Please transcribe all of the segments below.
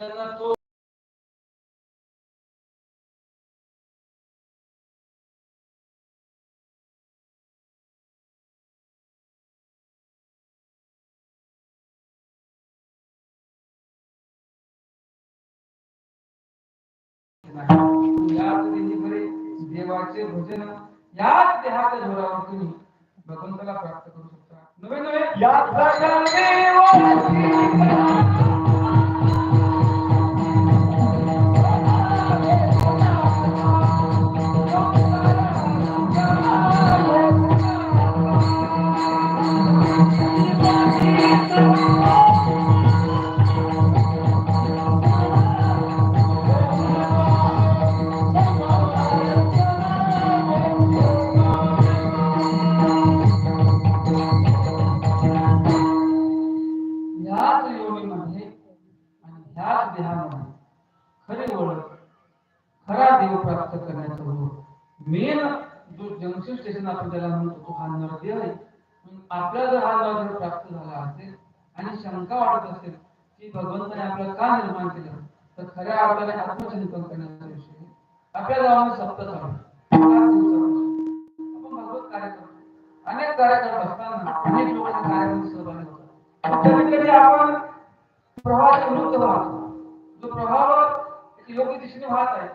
तो दिनीकडे देवाचे भजन याच तुम्ही भगवंताला प्राप्त करू शकता नवे नवे याच देवाची देव प्राप्त करण्याचा रूप मेन जो जंक्शन स्टेशन आपण त्याला म्हणतो तो हा नरदेव आहे. आपला जर हा नरदेव प्राप्त झाला असेल आणि शंका वाटत असेल की भगवंताने आपल्याला का निर्माण केलं तर खऱ्या आपल्याला आत्मचिंतन करण्याचा विषय आपल्या गावाने सप्त चालू आपण भगवत कार्यक्रम अनेक कार्यक्रम असताना अनेक लोकांच्या कार्यक्रम सहभागी होतात. कधी कधी आपण प्रवाहाच्या विरुद्ध वाहतो. जो प्रवाह योग्य दिशेने वाहत आहे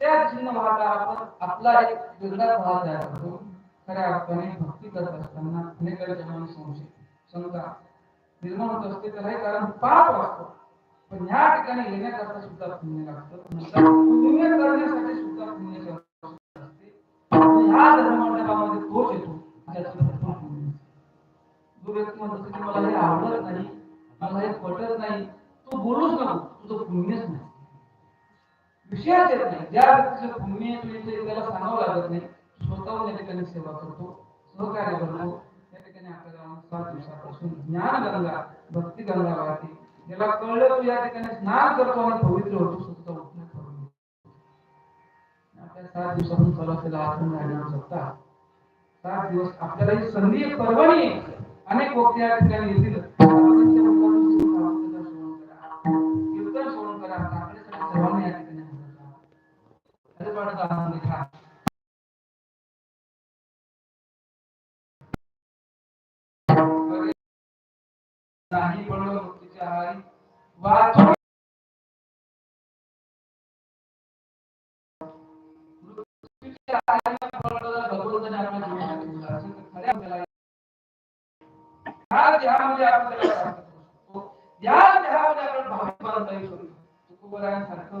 त्या दिशेने वाहता आपण आपला एक वेगळा भाग तयार करतो खऱ्या अर्थाने भक्ती करत असताना अनेक जणांना संशय शंका निर्माण होत असते. तर हे कारण पाप असतो. पण ह्या ठिकाणी येण्याकरता सुद्धा पुण्य लागतं. पुण्य करण्यासाठी सुद्धा पुण्य असते. ह्या धर्ममंडळामध्ये तोच येतो. जो व्यक्ती म्हणतो की मला हे आवडत नाही मला हे पटत नाही तो बोलूच नको तुझं पुण्यच नाही. विषयच येत नाही. ज्या व्यक्तीचं त्याला सांगावं लागत नाही. स्वतःहून या ठिकाणी सेवा करतो सहकार्य करतो. त्या ठिकाणी आपल्या सात दिवसापासून ज्ञान गंगा भक्ती गंगा वाहते. त्याला कळलं तू या ठिकाणी स्नान करतो आणि पवित्र होतो स्वतः उठणं करून आपल्या सात दिवसापासून चालू असलेला आठवण राहणार सत्ता सात दिवस आपल्याला ही संधी एक अनेक व्यक्ती या ठिकाणी येतील. जीवनात ठेवलं असेल तर खऱ्या अर्थाने या देहामध्ये आपण या देहामध्ये आपण भाविक तुकोबरायांसारखं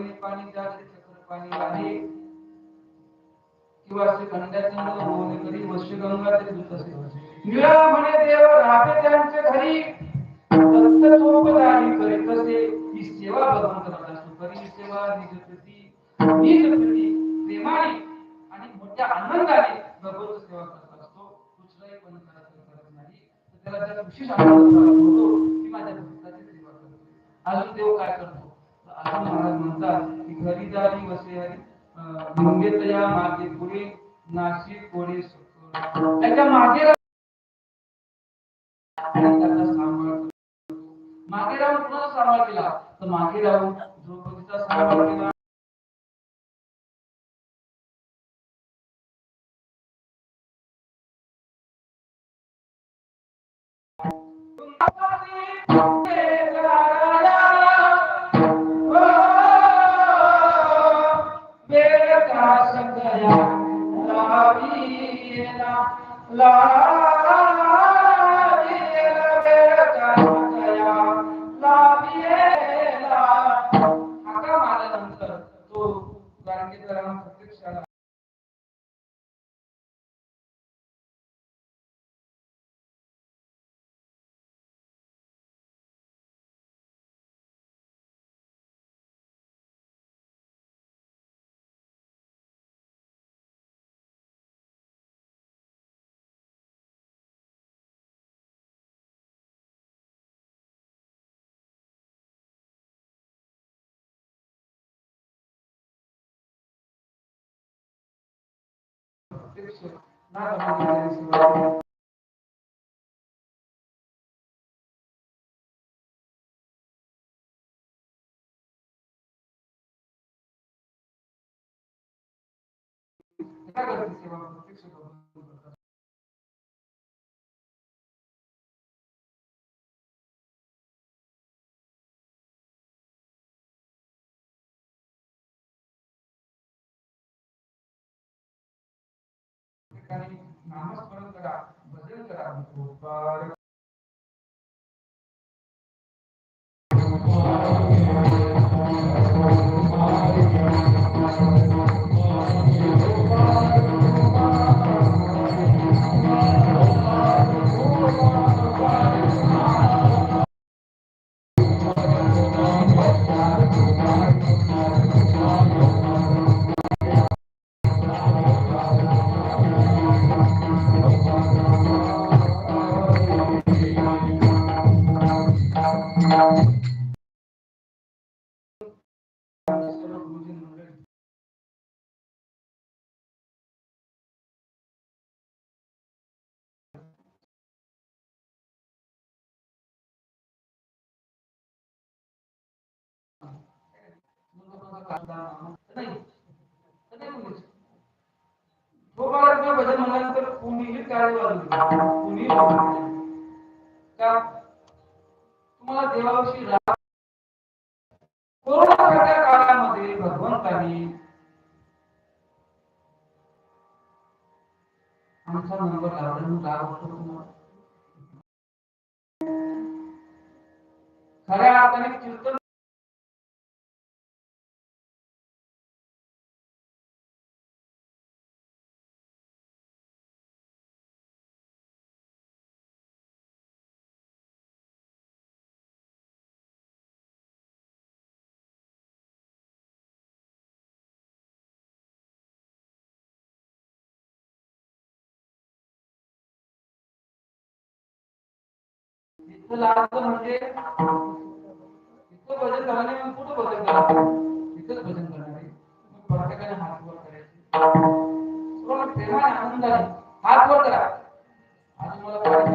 कावळीने पाणी जाते चक्र पाणी आहे. किंवा असे कधी वश्यगंगा ते दूत असे. निळा म्हणे देव राहते त्यांचे घरी. दत्त चोपदारी करीत असे ही सेवा भगवंत असतो करी सेवा प्रेमाने आणि मोठ्या आनंदाने भगवंत सेवा करत असतो. कुठलाही पण करत नाही. तर त्याला त्याला विशेष आनंद होतो की माझ्या भक्ताची सेवा करतो अजून देव काय करतो? आता महाराज म्हणतात की घरी जारी वसे हरी. अं, मागे पुढे नाशिक कोडे त्याच्यामागे मागे राहून कुणाचा सांभाळ केला? तर मागे राहून द्रौपदीचा सांभाळ केला. प्रत्यक्ष नाथ महाराजांनी सेवा केली. काय करते ठिकाणी नामस्मरण करा भजन करा गोपाळाचं भजन म्हणल्यानंतर कुणीही टाळी वाजवली का तुम्हाला देवाविषयी राग कोरोनाच्या काळामध्ये भगवंतांनी आमचा नंबर लावला म्हणून राग वाटतो तुम्हाला खऱ्या अर्थाने कीर्तन इतकं लागतं म्हणजे इतकं भजन करायला मग कुठं भजन करायचं इथंच भजन करणारे मग प्रत्येकाने हात वर करायचे. हो, प्रेमाने आनंदाने हात वर करा. आज मला पाठ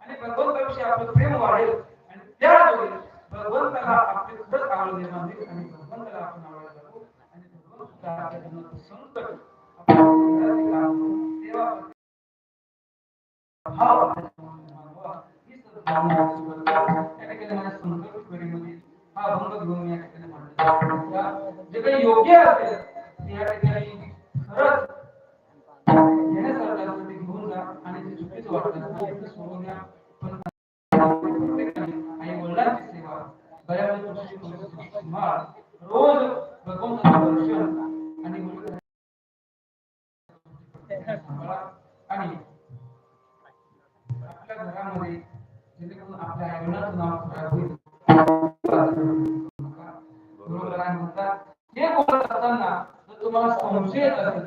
आणि भगवंताविषयी आपलं प्रेम वाढेल आणि त्या भगवंताला आपले खरंच आवड निर्माण होईल आणि घेऊन जा आणि जे चुकीचं वाटतं एका घरामध्ये जेणेकरून आपल्या आईवडिलांचं नाव खराब होईल. म्हणतात हे बोलत असताना जर तुम्हाला संशय येत असेल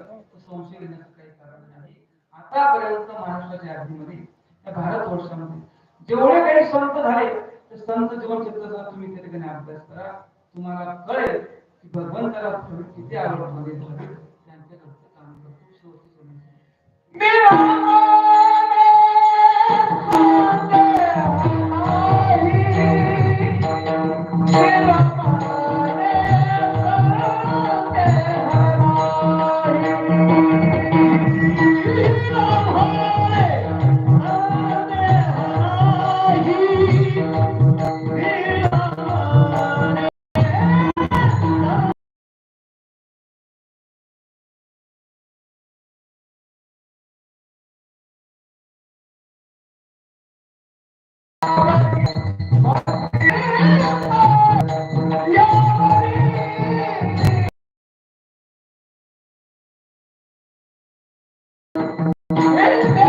Música